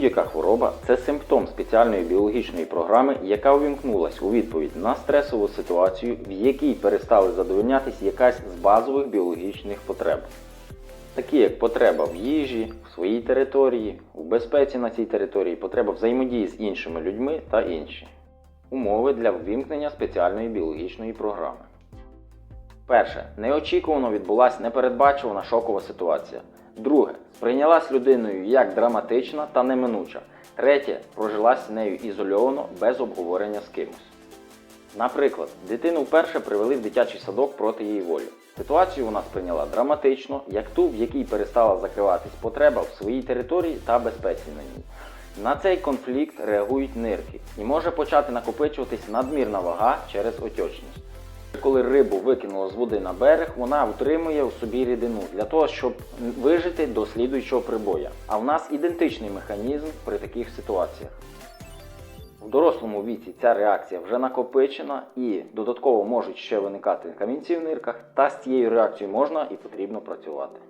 Будь-яка хвороба це симптом спеціальної біологічної програми, яка увімкнулась у відповідь на стресову ситуацію, в якій перестали задовольнятись якась з базових біологічних потреб. Такі як потреба в їжі, в своїй території, в безпеці на цій території, потреба взаємодії з іншими людьми та інші. Умови для ввімкнення спеціальної біологічної програми. Перше. Неочікувано відбулася непередбачувана шокова ситуація. Друге. Сприйнялась людиною як драматична та неминуча. Третє. Прожилась нею ізольовано без обговорення з кимось. Наприклад, дитину вперше привели в дитячий садок проти її волі. Ситуацію вона сприйняла драматично, як ту, в якій перестала закриватись потреба в своїй території та безпеці на ній. На цей конфлікт реагують нирки і може почати накопичуватись надмірна вага через отечність. Коли рибу викинуло з води на берег, вона утримує у собі рідину для того, щоб вижити до слідуючого прибоя. А в нас ідентичний механізм при таких ситуаціях. В дорослому віці ця реакція вже накопичена і додатково можуть ще виникати камінці в нирках, та з цією реакцією можна і потрібно працювати.